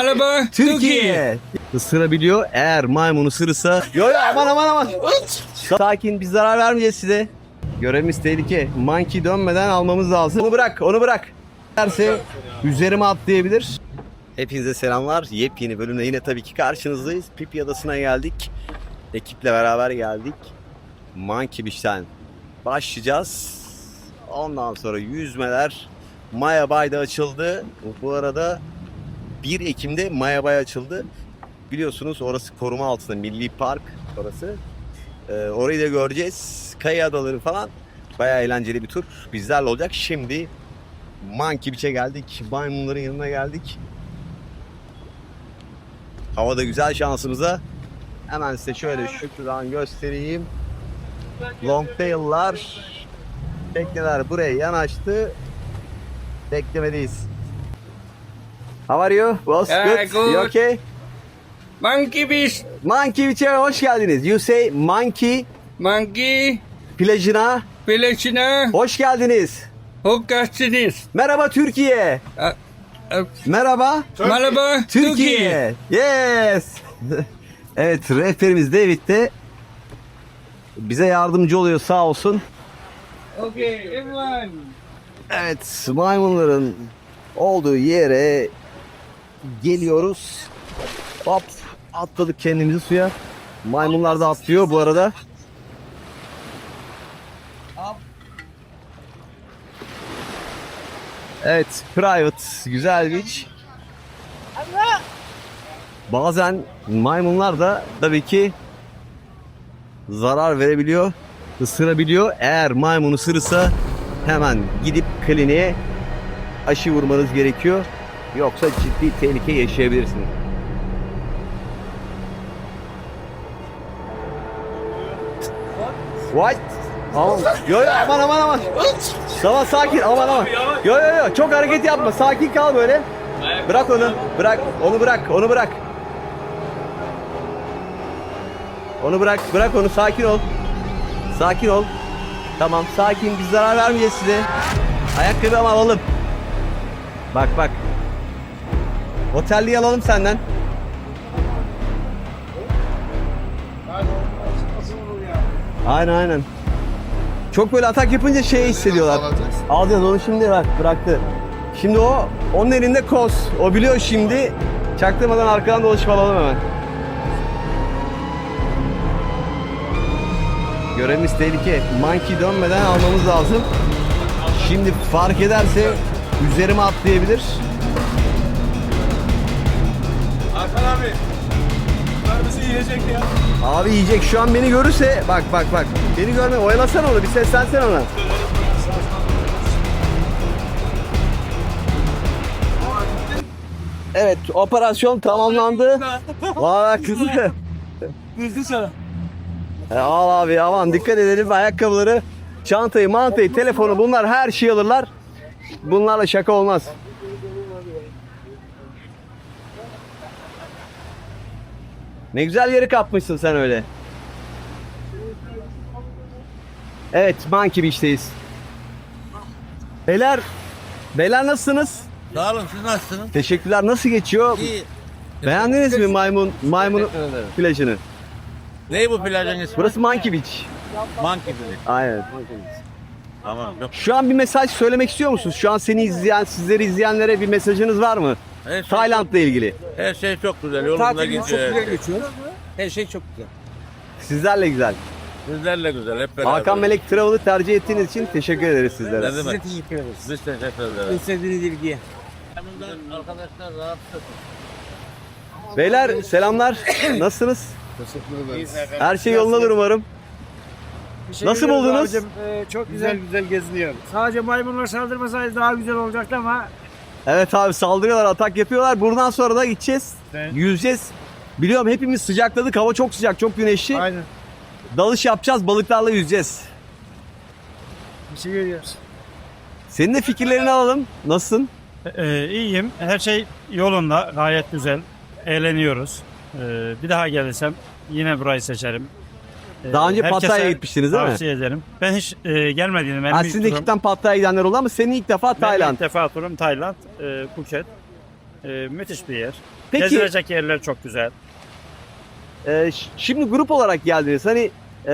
Merhaba Türkiye. Isırabiliyor. Eğer maymun ısırırsa... Yo yo aman aman aman. Sakin biz zarar vermeyeceğiz size. Görevimiz tehlike. Monkey dönmeden almamız lazım. Onu bırak onu bırak. Derse üzerime atlayabilir. Hepinize selamlar. Yepyeni bölümde yine tabii ki karşınızdayız. Pipi Adası'na geldik. Ekiple beraber geldik. Monkey Beach'ten başlayacağız. Ondan sonra yüzmeler Maya Bay'da açıldı. Bu arada 1 Ekim'de Maya Bay açıldı. Biliyorsunuz orası koruma altında Milli Park orası. Ee, orayı da göreceğiz. Kaya adaları falan. Bayağı eğlenceli bir tur. Bizlerle olacak. Şimdi Monkey Beach'e geldik. Maymunların yanına geldik. Hava da güzel şansımıza. Hemen size şöyle şuradan göstereyim. Longtail'lar tekneler buraya yanaştı. Beklemedeyiz. How are you? Was Yeah, good. good. You okay? Monkey Beach, Monkey Beach'e hoş geldiniz. You say Monkey Monkey plajına Village'ine hoş geldiniz. hoş geldiniz. Merhaba Türkiye. A- a- Merhaba Merhaba Türkiye. Türkiye. Yes. evet rehberimiz David de bize yardımcı oluyor sağ olsun. Okay, everyone. Evet maymunların olduğu yere geliyoruz. Hop atladık kendimizi suya. Maymunlar da atlıyor bu arada. Evet private güzel beach. Bazen maymunlar da tabii ki zarar verebiliyor, ısırabiliyor. Eğer maymun ısırırsa hemen gidip kliniğe aşı vurmanız gerekiyor. Yoksa ciddi tehlike yaşayabilirsiniz. What? Aman. Yo yo aman aman aman. Tamam sakin aman aman. Yo yo yo çok hareket yapma. Sakin kal böyle. Bırak onu. Bırak. Onu bırak. Onu bırak. Onu bırak. Bırak onu. Sakin ol. Sakin ol. Tamam sakin. Biz zarar vermeyeceğiz size. Ayakkabı ama alalım. Bak bak. Otelliği alalım senden. Aynen aynen. Çok böyle atak yapınca şey hissediyorlar. Alacağız onu şimdi bak bıraktı. Şimdi o onun elinde kos. O biliyor şimdi. Çaktırmadan arkadan dolaşıp alalım hemen. Görevimiz tehlike. Monkey dönmeden almamız lazım. Şimdi fark ederse üzerime atlayabilir. Hakan abi. Bunlar bizi yiyecek ya. Abi yiyecek şu an beni görürse bak bak bak. Beni görme oyalasana onu bir seslensen ona. Evet operasyon tamamlandı. Valla kızdı. Kızdı sana. E, al abi aman dikkat edelim ayakkabıları, çantayı, mantayı, telefonu bunlar her şeyi alırlar. Bunlarla şaka olmaz. Ne güzel yeri kapmışsın sen öyle. Evet Monkey Beach'teyiz. Beyler, beyler nasılsınız? Sağ olun siz nasılsınız? Teşekkürler. Nasıl geçiyor? İyi. Beğendiniz mi maymun maymun plajını? Ne bu plajın ismi? Burası Monkey Beach. Monkey Village. Aynen. Tamam. Yok. Şu an bir mesaj söylemek istiyor musunuz? Şu an seni izleyen, sizleri izleyenlere bir mesajınız var mı? Her şey, Tayland'la ilgili. her şey çok güzel. Yolunda gidiyor. geçiyor. Her şey çok güzel. Sizlerle güzel. Sizlerle güzel. Hep beraber. Hakan Melek Travel'ı tercih ettiğiniz için teşekkür ederiz sizlere. Ne Size demek? teşekkür ederiz. Biz teşekkür ederiz. İstediğiniz ilgiye. Arkadaşlar rahatsız. Beyler selamlar. Nasılsınız? Her şey yolundadır umarım. Nasıl buldunuz? Ee, çok güzel güzel geziniyor. Sadece maymunlar saldırmasaydı daha güzel olacaktı ama Evet abi saldırıyorlar, atak yapıyorlar. Buradan sonra da gideceğiz. Evet. Yüzeceğiz. Biliyorum hepimiz sıcakladık. Hava çok sıcak, çok güneşli. aynen Dalış yapacağız, balıklarla yüzeceğiz. bir şey görüyoruz. Senin de fikirlerini alalım. Nasılsın? Ee, iyiyim. Her şey yolunda. Gayet güzel. Eğleniyoruz. Ee, bir daha gelirsem yine burayı seçerim. Ee, Daha önce herkese Pattaya'ya gitmiştiniz değil mi? Tavsiye ederim. Ben hiç e, gelmediğim benim Ha, ilk sizin turum. ekipten Pattaya gidenler oldu ama senin ilk defa Benim Tayland. ilk defa turum Tayland, e, Phuket. E, müthiş bir yer. Peki Gezilecek yerler çok güzel. e, ş- şimdi grup olarak geldiniz. Hani e,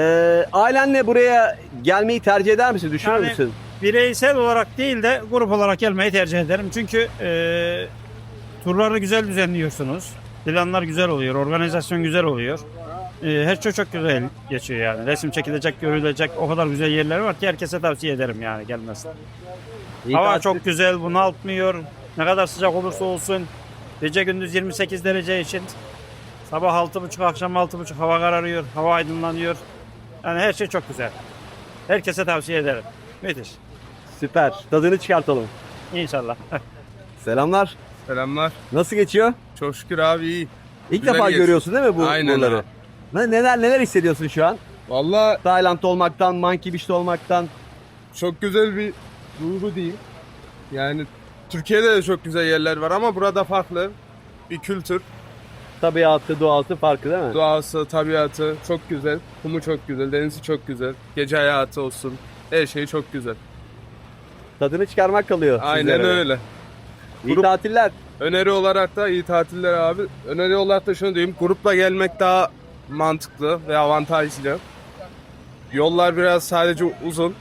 ailenle buraya gelmeyi tercih eder misin? Düşünür Yani- müsün? Bireysel olarak değil de grup olarak gelmeyi tercih ederim. Çünkü e, turları güzel düzenliyorsunuz. Planlar güzel oluyor, organizasyon güzel oluyor. E, her şey çok güzel geçiyor yani. Resim çekilecek, görülecek o kadar güzel yerler var ki herkese tavsiye ederim yani gelmesi. İyi Hava tatil- çok güzel, bunaltmıyor. Ne kadar sıcak olursa olsun. Gece gündüz 28 derece için. Sabah 6.30, akşam 6.30 hava kararıyor, hava aydınlanıyor. Yani her şey çok güzel. Herkese tavsiye ederim. Müthiş. Süper. Tadını çıkartalım. İnşallah. Selamlar. Selamlar. Nasıl geçiyor? Çok şükür abi iyi. İlk Güzel defa geçiyor. görüyorsun değil mi bu Aynen buraları? abi. Ne, neler neler hissediyorsun şu an? Valla Tayland'da olmaktan, Monkey Beach'te olmaktan. çok güzel bir duygu değil. Yani Türkiye'de de çok güzel yerler var ama burada farklı bir kültür. Tabiatı, doğası farkı değil mi? Doğası, tabiatı çok güzel. Kumu çok güzel, denizi çok güzel. Gece hayatı olsun. Her şey çok güzel. Tadını çıkarmak kalıyor. Aynen sizlere. öyle. İyi Grup- tatiller. Öneri olarak da iyi tatiller abi. Öneri olarak da şunu diyeyim. Grupla gelmek daha mantıklı ve avantajlı. Yollar biraz sadece uzun.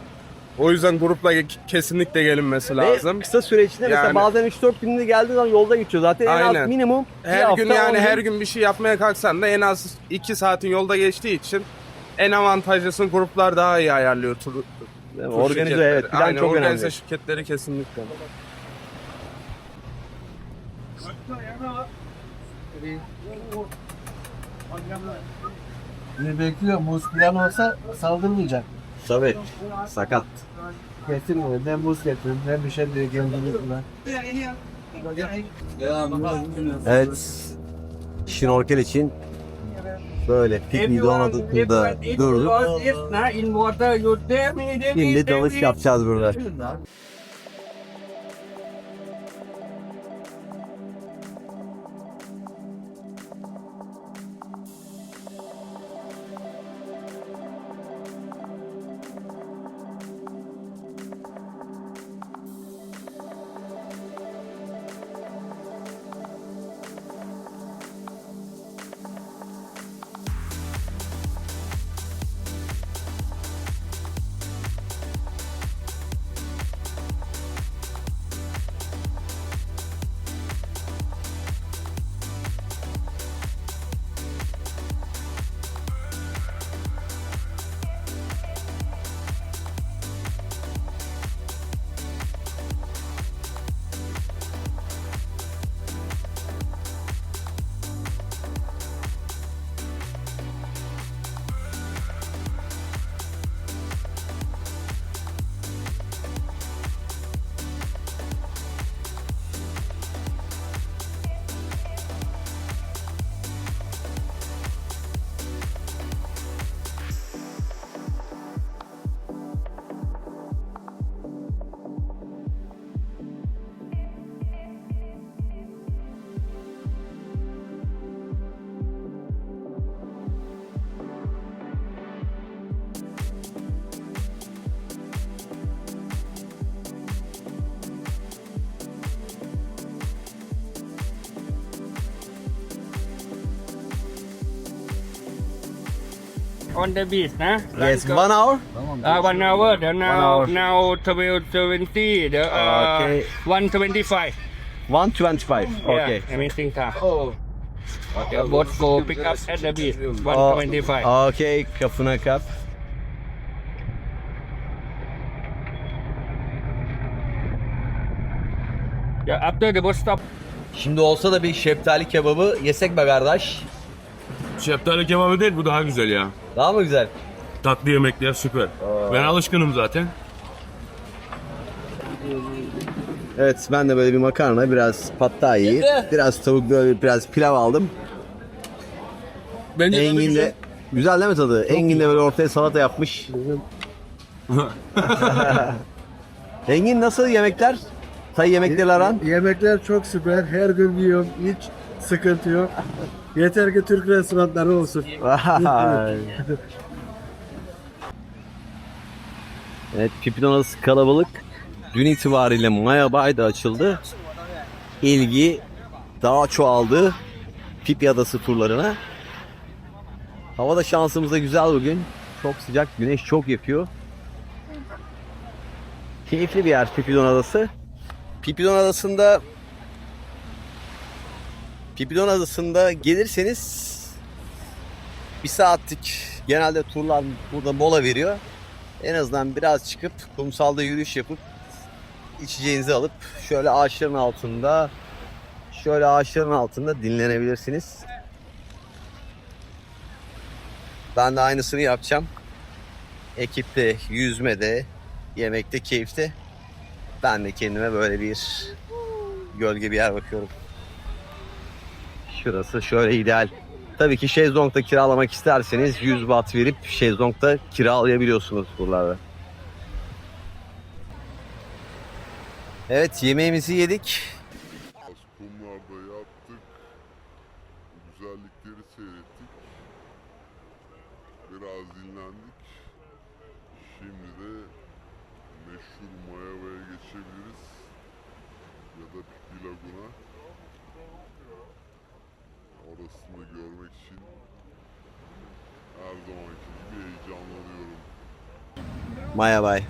O yüzden grupla ge- kesinlikle gelinmesi Ve lazım. kısa süre içinde mesela Yani- bazen 3-4 günde geldiğin zaman yolda geçiyor. Zaten en az minimum bir Her hafta, gün yani on her gün. gün bir şey yapmaya kalksan da en az 2 saatin yolda geçtiği için en avantajlısını gruplar daha iyi ayarlıyor tur, tur Organize şirketleri. evet plan Aynen, çok organize önemli. şirketleri kesinlikle. Ne bekliyor? Muz plan olsa saldırmayacak. Tabii. Sakat. Getirmiyor. Ne muz getirin ne bir şey diye buna. Evet. Şnorkel için böyle pikniği donatında durduk. Şimdi dalış yapacağız burada. On the beach, nah? Yes, one hour. Uh, one hour. The now hour. now twelve twenty. The uh, Okay. one twenty five. 125. Okay. Yeah, amazing time. Oh. The boat go pick up at the beach. One Oh, twenty five. Okay, kafına kap. Yeah, after the boat stop. Şimdi olsa da bir şeftali kebabı yesek be kardeş. Şeftali kebabı değil bu daha güzel ya. Daha mı güzel? Tatlı yemekler süper. Ben alışkınım zaten. Evet ben de böyle bir makarna, biraz pattayı, biraz tavuk böyle biraz pilav aldım. Bence Engin de güzel değil mi tadı? Engin de böyle ortaya salata yapmış. Engin nasıl yemekler? Tay yemekleri aran? Yemekler çok süper. Her gün yiyorum. Hiç sıkıntı yok. Yeter ki Türk restoranları olsun. Vay. evet Pipin Odası kalabalık. Dün itibariyle Maya Bay da açıldı. İlgi daha çoğaldı. Pipi Adası turlarına. Hava da şansımıza güzel bugün. Çok sıcak, güneş çok yapıyor. Keyifli bir yer Pipidon Adası. Pipidon Adası'nda Pipidon Adası'nda gelirseniz bir saatlik genelde turlar burada mola veriyor. En azından biraz çıkıp kumsalda yürüyüş yapıp içeceğinizi alıp şöyle ağaçların altında şöyle ağaçların altında dinlenebilirsiniz. Ben de aynısını yapacağım. Ekipte, yüzmede, yemekte, keyifte. Ben de kendime böyle bir gölge bir yer bakıyorum. Şurası şöyle ideal. Tabii ki şezlongda kiralamak isterseniz 100 baht verip şezlongda kiralayabiliyorsunuz buralarda. Evet yemeğimizi yedik. Az kumlarda yattık. Güzellikleri seyrettik. Biraz dinlendik. Şimdi de meşhur Mayava'ya geçebiliriz. Ya da Pipi Lagun'a. Orasını görmek için her zamanki gibi heyecanlanıyorum. Maya bay.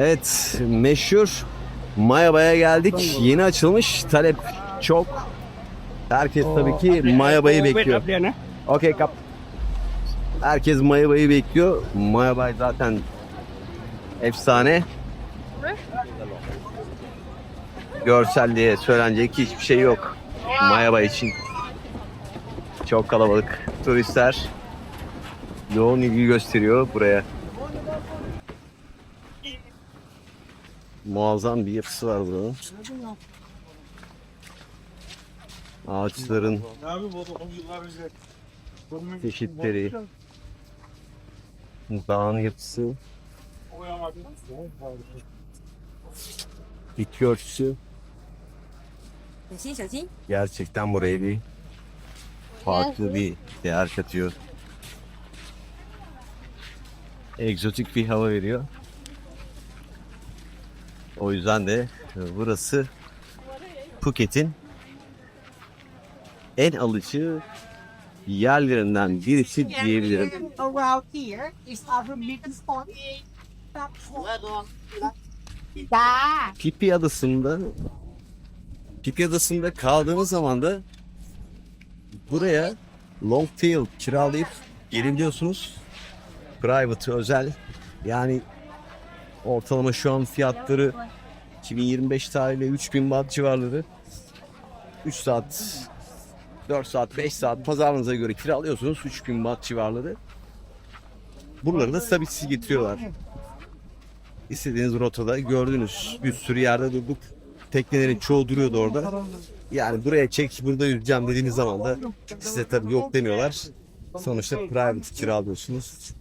Evet meşhur Mayaba'ya geldik. Yeni açılmış. Talep çok. Herkes tabii ki Mayaba'yı bekliyor. Okey kap. Herkes Mayaba'yı bekliyor. Mayaba zaten efsane. Görselliğe söylenecek hiçbir şey yok. Mayaba için. Çok kalabalık. Turistler yoğun ilgi gösteriyor buraya. muazzam bir yapısı var buranın. Ağaçların çeşitleri, dağın yapısı, bitki örtüsü. Gerçekten buraya bir farklı bir değer katıyor. Egzotik bir hava veriyor. O yüzden de burası Phuket'in en alıcı yerlerinden birisi diyebilirim. Pipi Adası'nda Pipi Adası'nda kaldığınız zaman da buraya long tail kiralayıp gelebiliyorsunuz. Private, özel. Yani ortalama şu an fiyatları 2025 tarihli 3000 baht civarları. 3 saat 4 saat 5 saat pazarınıza göre kiralıyorsunuz 3000 baht civarları. Buraları da tabii siz getiriyorlar. İstediğiniz rotada gördünüz. Bir sürü yerde durduk. Teknelerin çoğu duruyordu orada. Yani buraya çek burada yüzeceğim dediğiniz zaman da size tabii yok demiyorlar. Sonuçta private kiralıyorsunuz.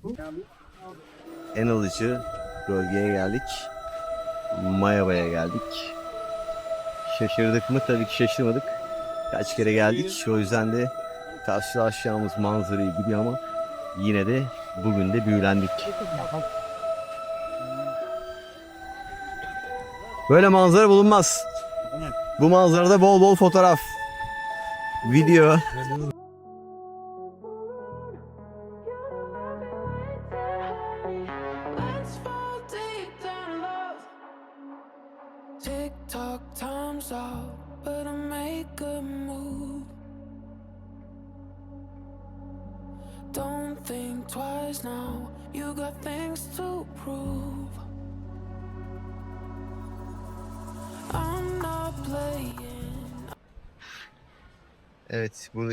En alıcı bölgeye geldik. Mayava'ya geldik. Şaşırdık mı? Tabii ki şaşırmadık. Kaç kere geldik. O yüzden de karşılaşacağımız manzarayı gibi ama yine de Bugün de büyülendik. Böyle manzara bulunmaz. Bu manzarada bol bol fotoğraf, video.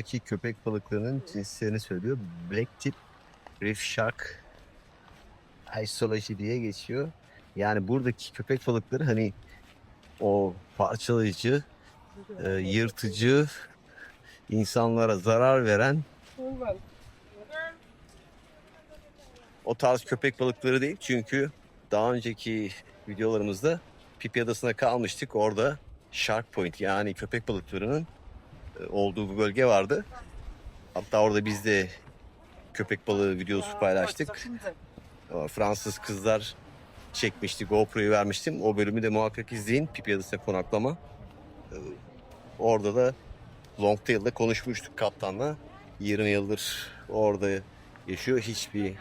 Buradaki köpek balıklarının cinslerini söylüyor. Black tip reef shark isoloji diye geçiyor. Yani buradaki köpek balıkları hani o parçalayıcı, e, yırtıcı, insanlara zarar veren o tarz köpek balıkları değil. Çünkü daha önceki videolarımızda Pipi Adası'na kalmıştık. Orada Shark Point yani köpek balıklarının olduğu bir bölge vardı. Hatta orada biz de köpek balığı videosu paylaştık. Fransız kızlar çekmişti. GoPro'yu vermiştim. O bölümü de muhakkak izleyin. Pipi Adası'na konaklama. Ee, Orada da Longtail'de konuşmuştuk kaptanla. 20 yıldır orada yaşıyor. Hiçbir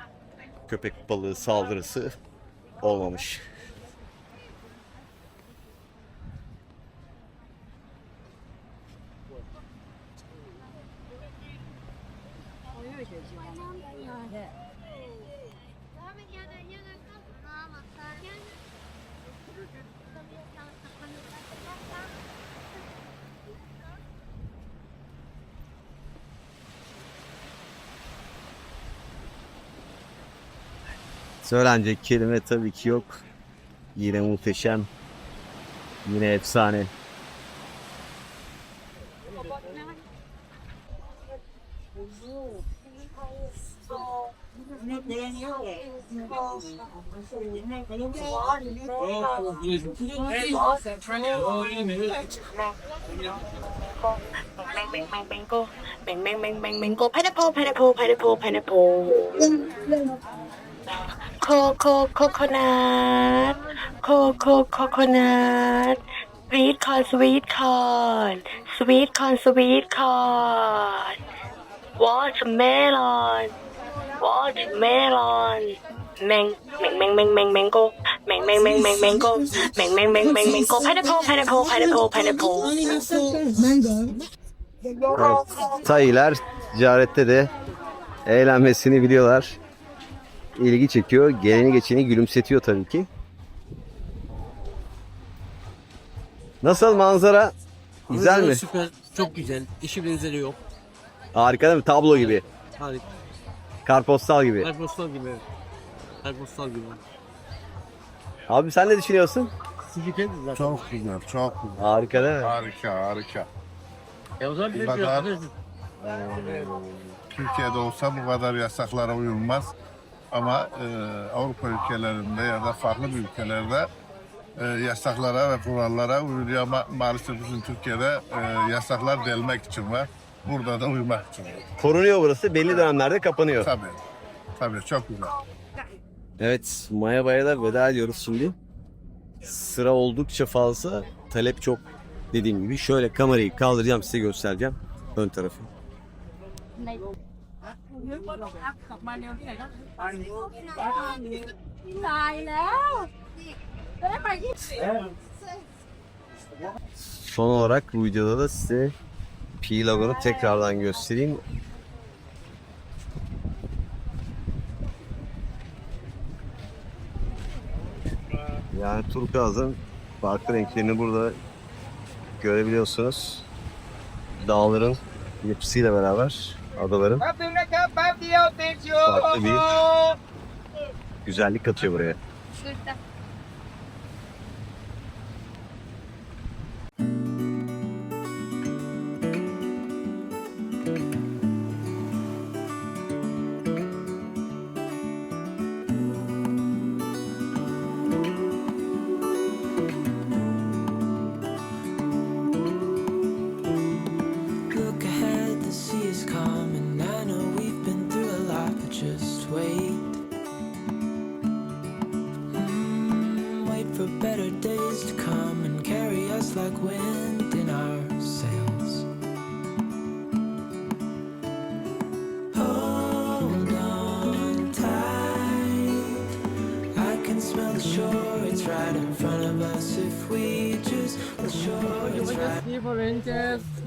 köpek balığı saldırısı olmamış. Söylenecek kelime tabii ki yok. Yine muhteşem. Yine efsane. Bang bang bang bang go. Bang bang bang bang bang go. Pineapple, pineapple, pineapple, pineapple. Coco, coconut. Coco, coconut. Sweet corn, sweet corn. Sweet corn, sweet corn. Watermelon. Watermelon. Mang, mang, mang, mang, mang, mango. Mang, mang, mang, mang, mango. Mang, mang, mang, mang, mango. Pineapple, pineapple, pineapple, pineapple. Evet. Tayiler ticarette de eğlenmesini biliyorlar. İlgi çekiyor. Geleni geçeni gülümsetiyor tabii ki. Nasıl manzara? Güzel mi? Süper, çok güzel. Eşi benzeri yok. Harika değil mi? Tablo gibi. Harika. Karpostal gibi. Karpostal gibi. evet. Karpostal gibi. Abi sen ne düşünüyorsun? Sıcak zaten. Çok güzel, çok güzel. Harika değil mi? Harika, harika. E o zaman bir de Bu kadar. biraz- Türkiye'de olsa bu kadar yasaklara uyulmaz. Ama e, Avrupa ülkelerinde ya da farklı bir ülkelerde e, yasaklara ve kurallara uyuluyor ama maalesef bizim Türkiye'de e, yasaklar delmek için var. Burada da uymak için var. Korunuyor burası. Belli dönemlerde kapanıyor. Tabii. Tabii çok güzel. Evet, Maya Bay'a da veda ediyoruz şimdi. Sıra oldukça fazla, talep çok dediğim gibi. Şöyle kamerayı kaldıracağım size göstereceğim. Ön tarafı. Son olarak bu videoda da size Pi logonu tekrardan göstereyim. Yani turkuazın farklı renklerini burada görebiliyorsunuz. Dağların yapısıyla beraber adaların farklı bir güzellik katıyor buraya.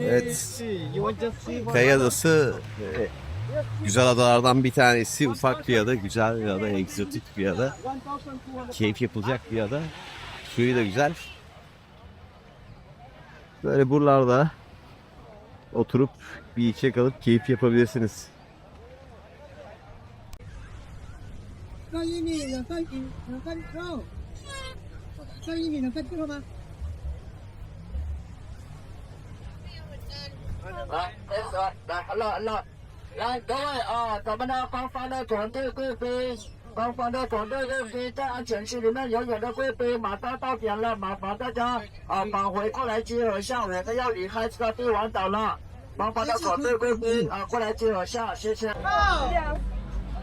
Evet. Kaya Adası e, güzel adalardan bir tanesi. Ufak bir ada, güzel bir ada, egzotik bir ada. Keyif yapılacak bir ada. Suyu da güzel. Böyle buralarda oturup bir içe kalıp keyif yapabilirsiniz. 张英姐能看清楚吗？来，来，来，来，各位啊，咱们的官方的团队贵宾，官方的团队贵宾在安全区里面游泳的贵宾，马上到点了，麻烦大家啊，返回过来集合下，我们要离开这个帝王岛了，麻烦的团队贵宾啊，过来集合下，谢谢。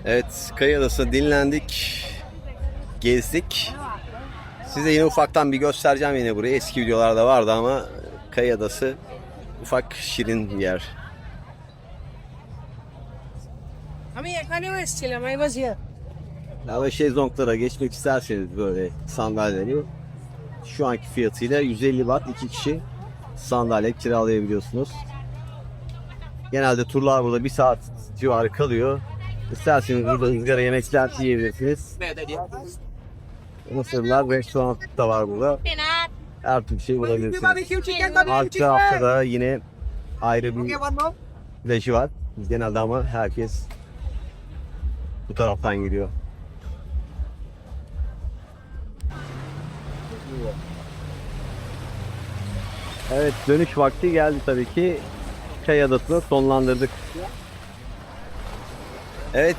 Evet, kayalısa dinlendik, gezdik. Size yine ufaktan bir göstereceğim yine burayı. Eski videolarda vardı ama Kaya Adası ufak şirin bir yer. Ya ve şezlonglara geçmek isterseniz böyle sandalyeleri şu anki fiyatıyla 150 watt iki kişi sandalye kiralayabiliyorsunuz. Genelde turlar burada bir saat civarı kalıyor. İsterseniz burada ızgara yemekler yiyebilirsiniz. Mısırlar restoran da var burada. Her türlü şey bulabilirsiniz. Arka haftada yine ayrı bir plajı var. Genelde ama herkes bu taraftan giriyor. Evet dönüş vakti geldi tabii ki. Çay adasını sonlandırdık. Evet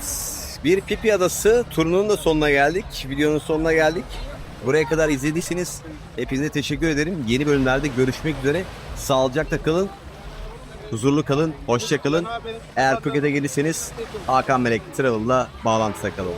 bir Pipi Adası turunun da sonuna geldik. Videonun sonuna geldik. Buraya kadar izlediyseniz hepinize teşekkür ederim. Yeni bölümlerde görüşmek üzere. Sağlıcakla kalın. Huzurlu kalın. Hoşça kalın. Eğer Phuket'e gelirseniz Hakan Melek Travel'la bağlantıda kalın.